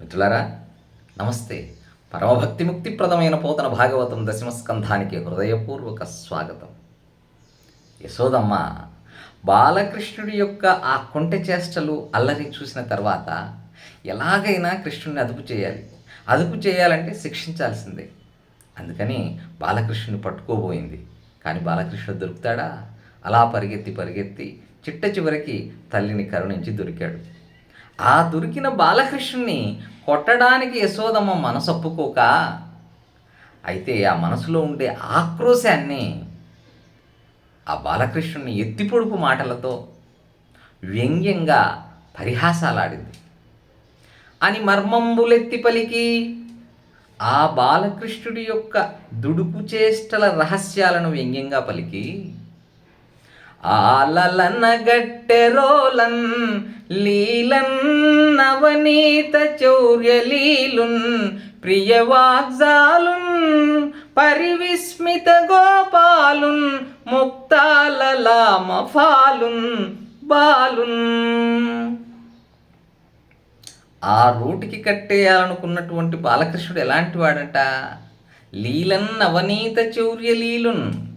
మిత్రులారా నమస్తే. పరమభక్తి ముక్తిప్రదమైన పోతన భాగవతం దశమస్కంధానికి హృదయపూర్వక స్వాగతం. యశోదమ్మ బాలకృష్ణుడి యొక్క ఆ కొంటె చేష్టలు అల్లరి చూసిన తర్వాత ఎలాగైనా కృష్ణుడిని అదుపు చేయాలి. అదుపు చేయాలంటే శిక్షించాల్సిందే. అందుకని బాలకృష్ణుని పట్టుకోబోయింది. కానీ బాలకృష్ణుడు దొరుకుతాడా? అలా పరిగెత్తి పరిగెత్తి చిట్ట చివరికి తల్లిని కరుణించి దొరికాడు. ఆ దొరికిన బాలకృష్ణుని కొట్టడానికి యశోదమ్మ మనసు ఒప్పుకోక అయితే ఆ మనసులో ఉండే ఆక్రోశాన్ని ఆ బాలకృష్ణుని ఎత్తిపొడుపు మాటలతో వ్యంగ్యంగా పరిహాసాలాడింది. అని మర్మంబులెత్తి పలికి ఆ బాలకృష్ణుడి యొక్క దుడుకు చేష్టల రహస్యాలను వ్యంగ్యంగా పలికి ఆలలన గట్టెరోలన్ లీలన్ నవనీత చౌర్యలీలున్ ప్రియవాగ్జాలున్ పరివిస్మిత గోపాలున్ ముక్తాలలామఫాలున్ బాలున్. ఆ రూటికి కట్టేయాలనుకున్నటువంటి బాలకృష్ణుడు ఎలాంటి వాడట? లీలన్ చౌర్య చౌర్యలీలున్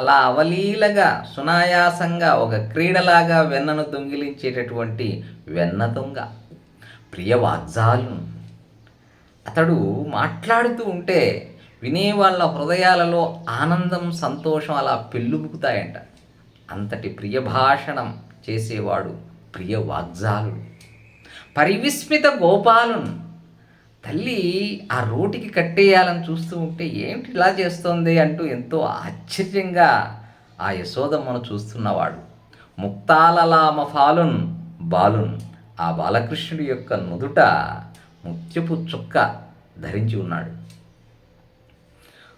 అలా అవలీలగా సునాయాసంగా ఒక క్రీడలాగా వెన్నను దొంగిలించేటటువంటి వెన్న దొంగ ప్రియ వాగ్జాలు అతడు మాట్లాడుతూ ఉంటే వినేవాళ్ళ హృదయాలలో ఆనందం సంతోషం అలా పెళ్ళుబుకుతాయంట. అంతటి ప్రియ భాషణం చేసేవాడు ప్రియ వాగ్జాలుడు పరివిస్మిత గోపాలున్ తల్లి ఆ రోటికి కట్టేయాలని చూస్తూ ఉంటే ఏంటి ఇలా చేస్తోంది అంటూ ఎంతో ఆశ్చర్యంగా ఆ యశోదమ్మను చూస్తున్నవాడు. ముక్తాలలామ ఫాలున్ బాలున్ ఆ బాలకృష్ణుడి యొక్క నుదుట ముత్యపు చుక్క ధరించి ఉన్నాడు.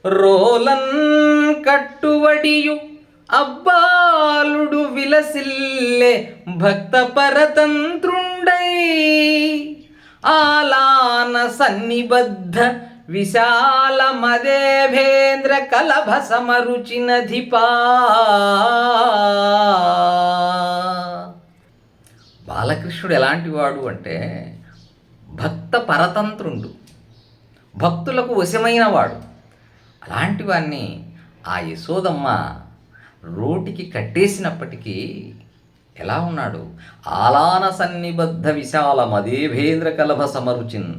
రోలన్ కట్టువడియు అబ్బాలుడు విలసిల్లే భక్త పరతంత్రుండై ఆలాన సన్నిబద్ధ విశాల మదేభేంద్ర కలభ సమరుచినధిపా. బాలకృష్ణుడు ఎలాంటి వాడు అంటే భక్త పరతంత్రుండు. భక్తులకు వశమైన వాడు. అలాంటి వాణ్ణి ఆ యశోదమ్మ రోటికి కట్టేసినప్పటికీ ఎలా ఉన్నాడు? ఆలాన సన్నిబద్ధ విశాల మదేభేంద్ర కలభ సమరుచిన్.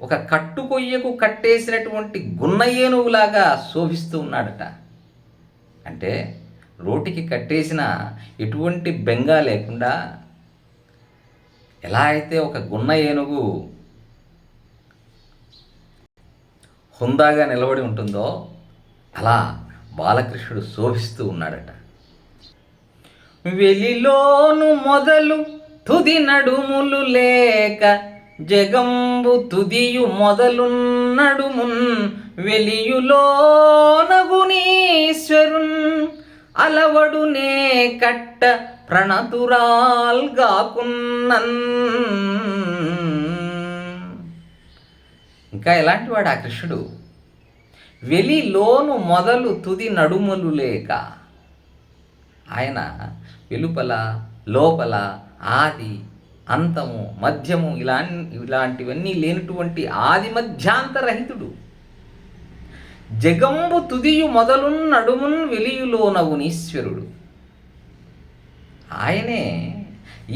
ఒక కట్టు కొయ్యకు కట్టేసినటువంటి గున్న ఏనుగులాగా శోభిస్తూ ఉన్నాడట. అంటే రోటికి కట్టేసిన ఎటువంటి బెంగ లేకుండా ఎలా అయితే ఒక గున్న ఏనుగు హుందాగా నిలబడి ఉంటుందో అలా బాలకృష్ణుడు శోభిస్తూ ఉన్నాడట. వెలిలోను మొదలు తుది నడుములు లేక జగంబు తుదియు మొదలున్నడుమున్ వెలియులోనగునీశ్వరున్ అలవడునే కట్ట ప్రణతురాల్గాకున్నన్ ఇంకా ఎలాంటి వాడు ఆ కృష్ణుడు? వెలిలోను మొదలు తుది నడుములు లేక ఆయన వెలుపల లోపల ఆది అంతము మధ్యము ఇలా ఇలాంటివన్నీ లేనటువంటి ఆది మధ్యాంతరహితుడు జగంబు తుదియు మొదలున్ నడుమున్ వెలియులోనవునీశ్వరుడు ఆయనే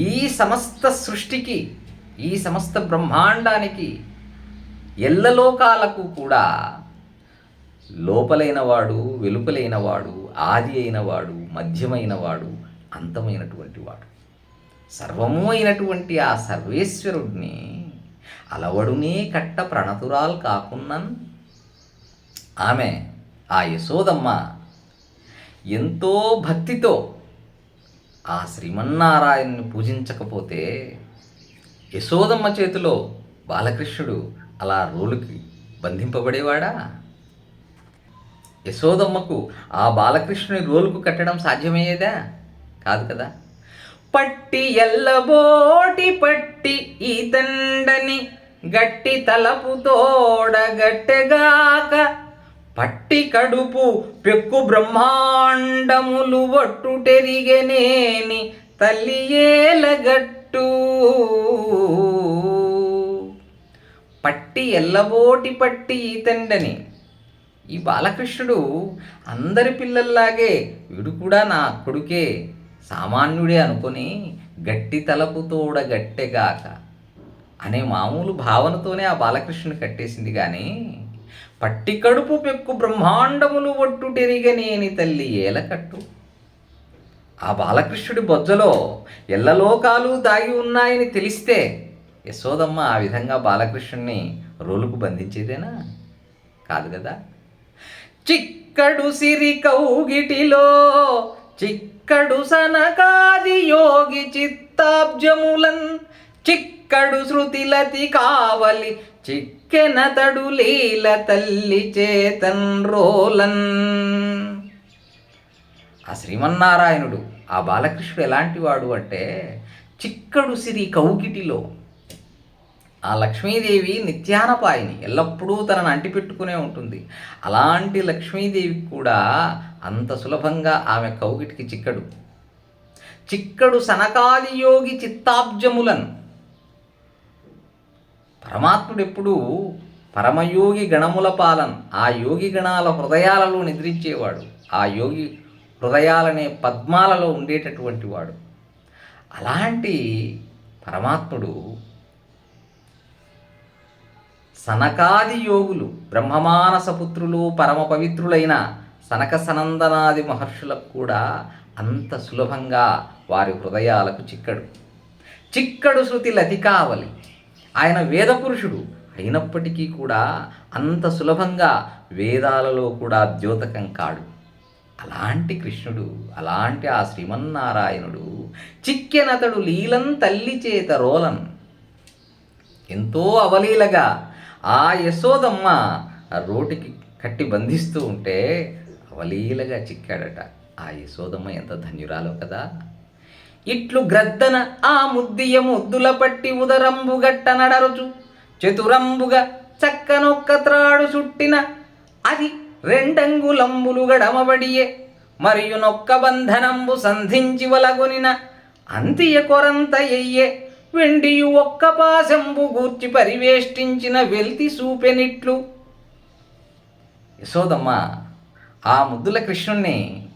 ఈ సమస్త సృష్టికి ఈ సమస్త బ్రహ్మాండానికి ఎల్లలోకాలకు కూడా లోపలైనవాడు వెలుపలైనవాడు ఆది అయినవాడు మధ్యమైనవాడు అంతమైనటువంటి వాడు. సర్వము అయినటువంటి ఆ సర్వేశ్వరుడిని అలవడునే కట్ట ప్రణతురాలు కాకున్నాన్. ఆమె ఆ యశోదమ్మ ఎంతో భక్తితో ఆ శ్రీమన్నారాయణ్ని పూజించకపోతే యశోదమ్మ చేతిలో బాలకృష్ణుడు అలా రోలుకి బంధింపబడేవాడా? యశోదమ్మకు ఆ బాలకృష్ణుని రోలుకు కట్టడం సాధ్యమయ్యేదా? కాదు కదా? పట్టి ఎల్లబోటి పట్టి ఈ తండని గట్టి తలపు తోడగట్టెగాక పట్టి కడుపు పెక్కు బ్రహ్మాండములు ఒట్టుటెరిగెనేని తల్లి ఏలగట్టు పట్టి ఎల్లబోటి పట్టి ఈతండని ఈ బాలకృష్ణుడు అందరి పిల్లల్లాగే వీడు కూడా నా కొడుకే. సామాన్యుడే అనుకుని గట్టి తలపు తోడ గట్టెగాక అనే మామూలు భావనతోనే ఆ బాలకృష్ణుని కట్టేసింది కానీ పట్టి కడుపు పెక్కు బ్రహ్మాండములు ఒట్టుటెరిగనేని తల్లి ఏలకట్టు. ఆ బాలకృష్ణుడి బొజ్జలో ఎల్లలోకాలు దాగి ఉన్నాయని తెలిస్తే యశోదమ్మ ఆ విధంగా బాలకృష్ణుణ్ణి రోలుకు బంధించేదేనా? కాదు కదా? చిక్కడు సిరి కౌగిటిలో చిక్ సనకాది యోగి చిత్తాబ్జములన్. చిక్కడు శృతిలతి కావలి చిక్కెనతడు లీల తల్లి చేతన్ రోలన్. ఆ శ్రీమన్నారాయణుడు ఆ బాలకృష్ణుడు ఎలాంటి వాడు అంటే చిక్కడు సిరి కౌకిటిలో ఆ లక్ష్మీదేవి నిత్యానపాయిని ఎల్లప్పుడూ తనను అంటిపెట్టుకునే ఉంటుంది. అలాంటి లక్ష్మీదేవి కూడా అంత సులభంగా ఆమె కౌగిటికి చిక్కడు. చిక్కడు సనకాది యోగి చిత్తాబ్జములను. పరమాత్ముడెప్పుడు పరమయోగి గణముల పాలన్. ఆ యోగి గణాల హృదయాలలో నిద్రించేవాడు. ఆ యోగి హృదయాలనే పద్మాలలో ఉండేటటువంటి వాడు. అలాంటి పరమాత్ముడు సనకాది యోగులు బ్రహ్మమానసపుత్రులు పరమ పవిత్రులైన సనక సనందనాది మహర్షులకు కూడా అంత సులభంగా వారి హృదయాలకు చిక్కడు. చిక్కడు శృతి లతి కావలి ఆయన వేదపురుషుడు అయినప్పటికీ కూడా అంత సులభంగా వేదాలలో కూడా ద్యోతకం కాడు. అలాంటి కృష్ణుడు అలాంటి ఆ శ్రీమన్నారాయణుడు చిక్కెనతడు లీలం తల్లి చేత రోలన్. ఎంతో అవలీలగా ఆ యశోదమ్మ రోటికి కట్టి బంధిస్తూ ఉంటే అవలీలగా చిక్కాడట. ఆ యశోదమ్మ ఎంత ధన్యురాలో కదా. ఇట్లు గ్రద్దన ఆ ముద్దియ ముద్దుల పట్టి ఉదరంబు గట్ట నడరుచు. చతురంబుగా చక్కనొక్క త్రాడు చుట్టిన అది రెండంగులంబులు గడమబడియే. మరియు నొక్క బంధనంబు సంధించి వలగొనిన అంతియ కొరంత ఎయ్యే. వెండియు ఒక్క పాశంబు గూర్చి పరివేష్టించిన వెల్తి సూపెనిట్లు. యశోదమ్మ ఆ ముద్దుల కృష్ణుణ్ణి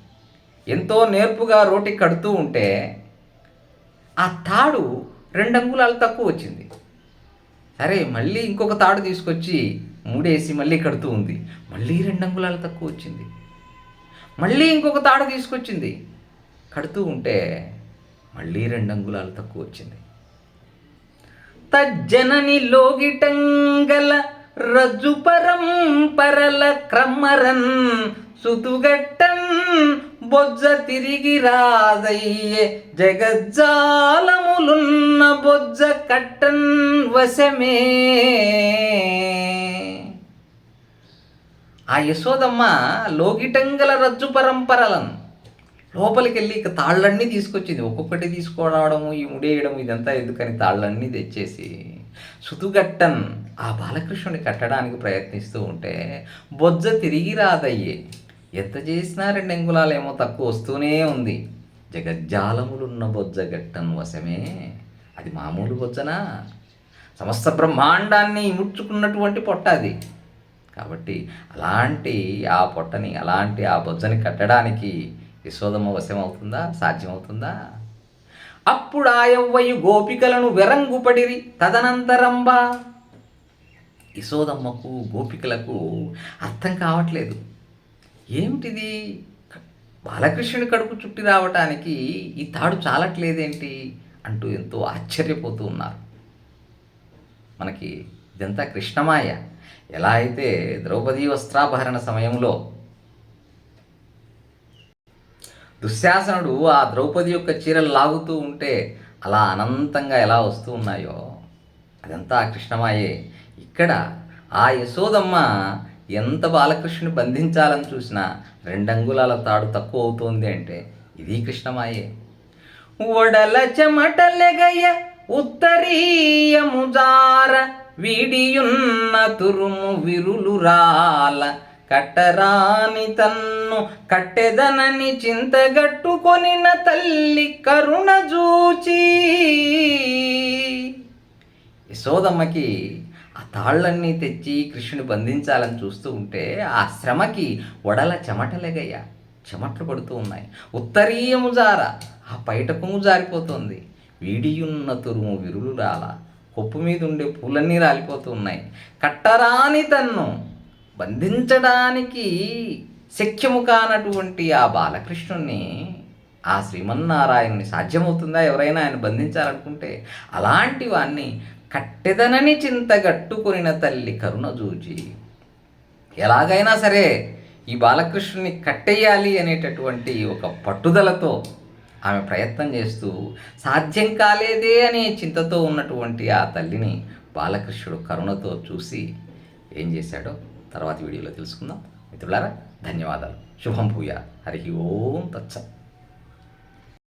ఎంతో నేర్పుగా రోటి కడుతూ ఉంటే ఆ తాడు రెండు అంగుళాలు తక్కువ వచ్చింది. సరే మళ్ళీ ఇంకొక తాడు తీసుకొచ్చి మూడేసి మళ్ళీ కడుతూ ఉంది. మళ్ళీ రెండు అంగుళాలు తక్కువ వచ్చింది. మళ్ళీ ఇంకొక తాడు తీసుకొచ్చింది. కడుతూ ఉంటే మళ్ళీ రెండు అంగుళాలు తక్కువ వచ్చింది. తజ్జనని లోగిటంగల రజ్జు పరంపరల క్రమరన్ సుతుగట్టన్ బొజ్జ తిరిగి రాదయ్యే జగజ్జాలములున్న బొజ్జ కట్టన్ వశమే. ఆ యశోదమ్మ లోగిటంగల రజ్జు పరంపరలను లోపలికి వెళ్ళి ఇక తాళ్ళన్నీ తీసుకొచ్చింది. ఒక్కొక్కటి తీసుకురావడము ఈ ముడేయడం ఇదంతా ఎందుకని తాళ్ళన్నీ తెచ్చేసి సుతుగట్టన్ ఆ బాలకృష్ణుని కట్టడానికి ప్రయత్నిస్తూ ఉంటే బొజ్జ తిరిగి రాదయ్యే. ఎంత చేసినా రెండు అంగుళాలేమో తక్కువ వస్తూనే ఉంది. జగజ్జాలములున్న బొజ్జ గట్టన్ వశమే. అది మామూలు బొజ్జనా? సమస్త బ్రహ్మాండాన్ని ఇముడ్చుకున్నటువంటి పొట్ట అది. కాబట్టి అలాంటి ఆ పొట్టని అలాంటి ఆ బొజ్జని కట్టడానికి యశోదమ్మ వశమవుతుందా సాధ్యమవుతుందా? అప్పుడు ఆయవ్వయు గోపికలను వెరంగుపడిరి. తదనంతరంబా యశోదమ్మకు గోపికలకు అర్థం కావట్లేదు. ఏమిటిది? బాలకృష్ణుని కడుపు చుట్టి రావటానికి ఈ తాడు చాలట్లేదేంటి? అంటూ ఎంతో ఆశ్చర్యపోతూ ఉన్నారు. మనకి ఇదంతా కృష్ణమాయ. ఎలా అయితే ద్రౌపదీ వస్త్రాభరణ సమయంలో దుశ్శాసనుడు ఆ ద్రౌపది యొక్క చీరలు లాగుతూ ఉంటే అలా అనంతంగా ఎలా వస్తూ ఉన్నాయో? అదంతా కృష్ణమాయే. ఇక్కడ ఆ యశోదమ్మ ఎంత బాలకృష్ణుని బంధించాలని చూసినా రెండంగుళాల తాడు తక్కువ అవుతోంది అంటే ఇది కృష్ణమాయే. ఒడల చెమటలెగయ ఉత్తరీయము జార వీడియున్న తురుము విరులు రాల కట్టరాని తన్ను కట్టెదనని చింతగట్టుకొనిన తల్లి కరుణ జూచి. యశోదమ్మకి ఆ తాళ్ళన్నీ తెచ్చి కృష్ణుని బంధించాలని చూస్తూ ఉంటే ఆ శ్రమకి వడల చెమటలేగయ్యా. చెమట్లు పడుతూ ఉన్నాయి. ఉత్తరీయము జార. ఆ పైటకు జారిపోతుంది. వీడియున్న తురుము విరులు రాల. కొప్పు మీద ఉండే పూలన్నీ రాలిపోతూ ఉన్నాయి. కట్టరాని తన్ను బంధించడానికి శక్యము కానటువంటి ఆ బాలకృష్ణుణ్ణి ఆ శ్రీమన్నారాయణుని సాధ్యమవుతుందా? ఎవరైనా ఆయన బంధించాలనుకుంటే అలాంటి వాణ్ణి కట్టెదనని చింతగట్టుకొనిన తల్లి కరుణ చూచి ఎలాగైనా సరే ఈ బాలకృష్ణుని కట్టేయాలి అనేటటువంటి ఒక పట్టుదలతో ఆమె ప్రయత్నం చేస్తూ సాధ్యం కాలేదే అనే చింతతో ఉన్నటువంటి ఆ తల్లిని బాలకృష్ణుడు కరుణతో చూసి ఏం చేశాడో? తర్వాత వీడియోలో తెలుసుకుందాం. మిత్రులారా ధన్యవాదాలు. శుభం భూయ హరి ఓం తత్సత్